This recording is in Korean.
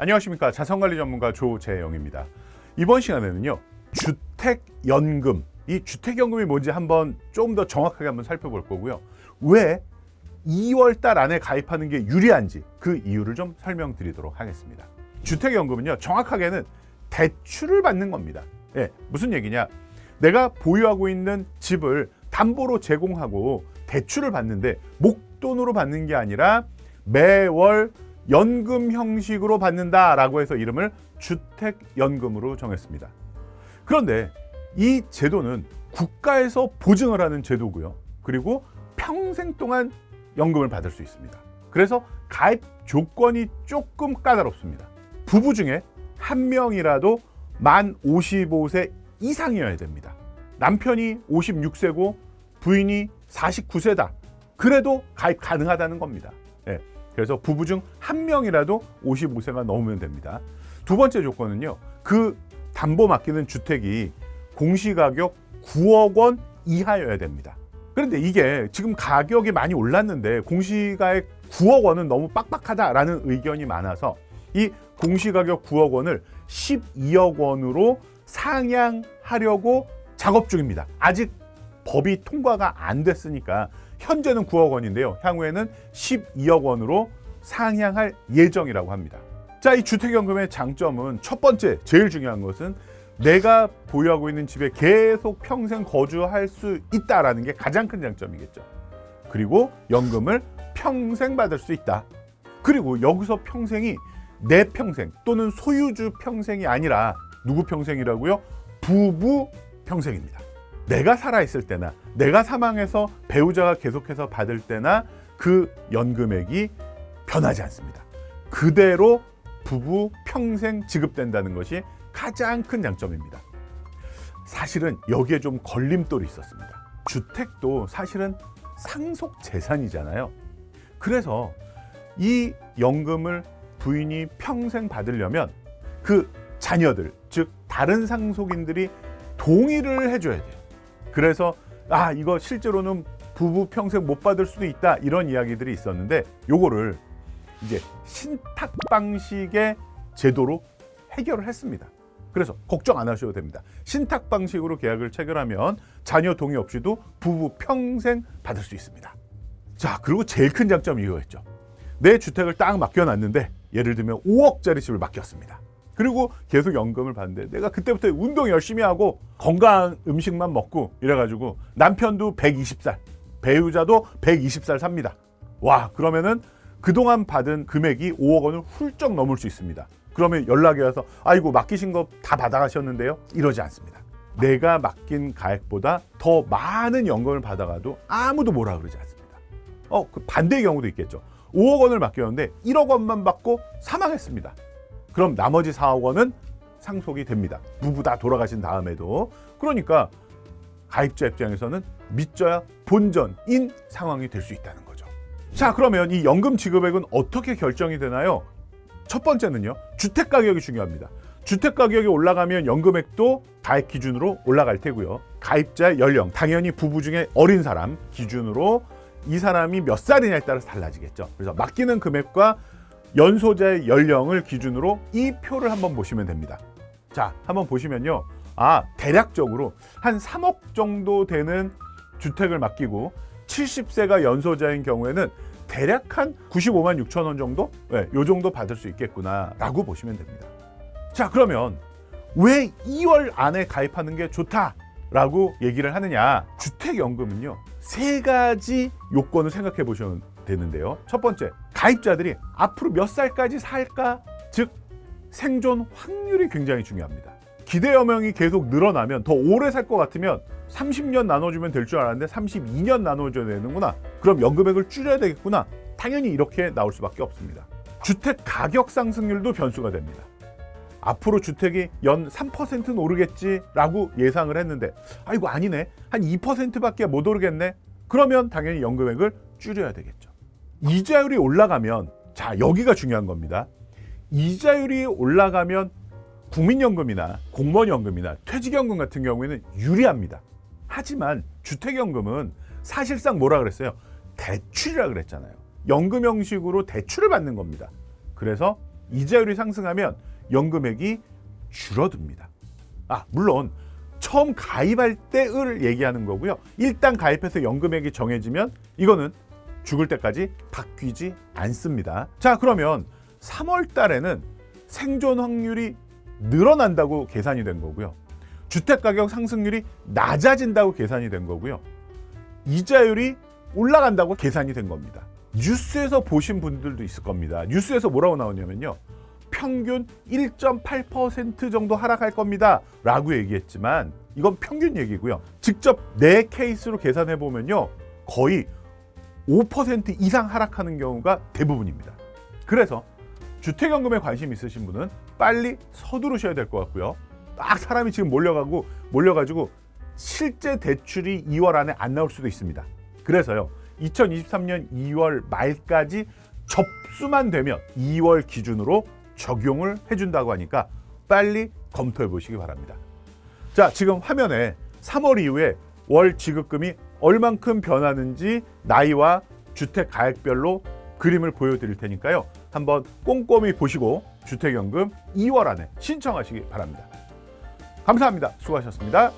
안녕하십니까 자산관리 전문가 조재영입니다. 이번 시간에는요 주택연금 이 주택연금이 뭔지 한번 조금 더 정확하게 한번 살펴볼 거고요. 왜 2월 달 안에 가입하는 게 유리한지 그 이유를 좀 설명드리도록 하겠습니다. 주택연금은요 정확하게는 대출을 받는 겁니다. 예, 무슨 얘기냐? 내가 보유하고 있는 집을 담보로 제공하고 대출을 받는데 목돈으로 받는 게 아니라 매월 연금 형식으로 받는다라고 해서 이름을 주택연금으로 정했습니다. 그런데 이 제도는 국가에서 보증을 하는 제도고요. 그리고 평생 동안 연금을 받을 수 있습니다. 그래서 가입 조건이 조금 까다롭습니다. 부부 중에 한 명이라도 만 55세 이상이어야 됩니다. 남편이 56세고 부인이 49세다. 그래도 가입 가능하다는 겁니다. 예, 그래서 부부 중 한 명이라도 55세가 넘으면 됩니다. 두 번째 조건은요. 그 담보 맡기는 주택이 공시가격 9억 원 이하여야 됩니다. 그런데 이게 지금 가격이 많이 올랐는데 공시가액 9억 원은 너무 빡빡하다라는 의견이 많아서 이 공시가격 9억 원을 12억 원으로 상향하려고 작업 중입니다. 아직 법이 통과가 안 됐으니까 현재는 9억 원인데요. 향후에는 12억 원으로 상향할 예정이라고 합니다. 자, 이 주택연금의 장점은 첫 번째, 제일 중요한 것은 내가 보유하고 있는 집에 계속 평생 거주할 수 있다라는 게 가장 큰 장점이겠죠. 그리고 연금을 평생 받을 수 있다. 그리고 여기서 평생이 내 평생 또는 소유주 평생이 아니라 누구 평생이라고요? 부부 평생입니다. 내가 살아있을 때나 내가 사망해서 배우자가 계속해서 받을 때나 그 연금액이 변하지 않습니다. 그대로 부부 평생 지급된다는 것이 가장 큰 장점입니다. 사실은 여기에 좀 걸림돌이 있었습니다. 주택도 사실은 상속 재산이잖아요. 그래서 이 연금을 부인이 평생 받으려면 그 자녀들, 즉 다른 상속인들이 동의를 해줘야 돼요. 그래서 아 이거 실제로는 부부 평생 못 받을 수도 있다 이런 이야기들이 있었는데 요거를 이제 신탁 방식의 제도로 해결을 했습니다. 그래서 걱정 안 하셔도 됩니다. 신탁 방식으로 계약을 체결하면 자녀 동의 없이도 부부 평생 받을 수 있습니다. 자, 그리고 제일 큰 장점이 이거였죠. 내 주택을 딱 맡겨놨는데 예를 들면 5억짜리 집을 맡겼습니다. 그리고 계속 연금을 받는데 내가 그때부터 운동 열심히 하고 건강한 음식만 먹고 이래가지고 남편도 120살, 배우자도 120살 삽니다. 와, 그러면은 그동안 받은 금액이 5억 원을 훌쩍 넘을 수 있습니다. 그러면 연락이 와서 아이고 맡기신 거 다 받아가셨는데요? 이러지 않습니다. 내가 맡긴 가액보다 더 많은 연금을 받아가도 아무도 뭐라 그러지 않습니다. 어, 그 반대의 경우도 있겠죠. 5억 원을 맡겼는데 1억 원만 받고 사망했습니다. 그럼 나머지 4억 원은 상속이 됩니다. 부부 다 돌아가신 다음에도. 그러니까 가입자 입장에서는 믿져야 본전인 상황이 될 수 있다는 거죠. 자, 그러면 이 연금 지급액은 어떻게 결정이 되나요? 첫 번째는요, 주택 가격이 중요합니다. 주택 가격이 올라가면 연금액도 가입 기준으로 올라갈 테고요. 가입자의 연령, 당연히 부부 중에 어린 사람 기준으로 이 사람이 몇 살이냐에 따라서 달라지겠죠. 그래서 맡기는 금액과 연소자의 연령을 기준으로 이 표를 한번 보시면 됩니다. 자, 한번 보시면요. 아, 대략적으로 한 3억 정도 되는 주택을 맡기고 70세가 연소자인 경우에는 대략 한 95만 6천 원 정도? 네, 요 정도 받을 수 있겠구나라고 보시면 됩니다. 자, 그러면 왜 2월 안에 가입하는 게 좋다라고 얘기를 하느냐? 주택연금은요. 세 가지 요건을 생각해 보시면 되는데요. 첫 번째, 가입자들이 앞으로 몇 살까지 살까? 즉 생존 확률이 굉장히 중요합니다. 기대 여명이 계속 늘어나면 더 오래 살 것 같으면 30년 나눠주면 될 줄 알았는데 32년 나눠줘야 되는구나. 그럼 연금액을 줄여야 되겠구나. 당연히 이렇게 나올 수밖에 없습니다. 주택 가격 상승률도 변수가 됩니다. 앞으로 주택이 연 3%는 오르겠지라고 예상을 했는데 아이고 아니네. 한 2%밖에 못 오르겠네. 그러면 당연히 연금액을 줄여야 되겠죠. 이자율이 올라가면 자, 여기가 중요한 겁니다. 이자율이 올라가면 국민연금이나 공무원연금이나 퇴직연금 같은 경우에는 유리합니다. 하지만 주택연금은 사실상 뭐라 그랬어요? 대출이라 그랬잖아요. 연금 형식으로 대출을 받는 겁니다. 그래서 이자율이 상승하면 연금액이 줄어듭니다. 아, 물론 처음 가입할 때를 얘기하는 거고요. 일단 가입해서 연금액이 정해지면 이거는 죽을 때까지 바뀌지 않습니다. 자, 그러면 3월 달에는 생존 확률이 늘어난다고 계산이 된 거고요. 주택 가격 상승률이 낮아진다고 계산이 된 거고요. 이자율이 올라간다고 계산이 된 겁니다. 뉴스에서 보신 분들도 있을 겁니다. 뉴스에서 뭐라고 나오냐면요. 평균 1.8% 정도 하락할 겁니다. 라고 얘기했지만 이건 평균 얘기고요. 직접 내 케이스로 계산해 보면요. 거의 5% 이상 하락하는 경우가 대부분입니다. 그래서 주택연금에 관심 있으신 분은 빨리 서두르셔야 될 것 같고요. 딱 사람이 지금 몰려가고 몰려가지고 실제 대출이 2월 안에 안 나올 수도 있습니다. 그래서요. 2023년 2월 말까지 접수만 되면 2월 기준으로 적용을 해준다고 하니까 빨리 검토해 보시기 바랍니다. 자, 지금 화면에 3월 이후에 월 지급금이 얼만큼 변하는지 나이와 주택 가액별로 그림을 보여드릴 테니까요. 한번 꼼꼼히 보시고 주택연금 2월 안에 신청하시기 바랍니다. 감사합니다. 수고하셨습니다.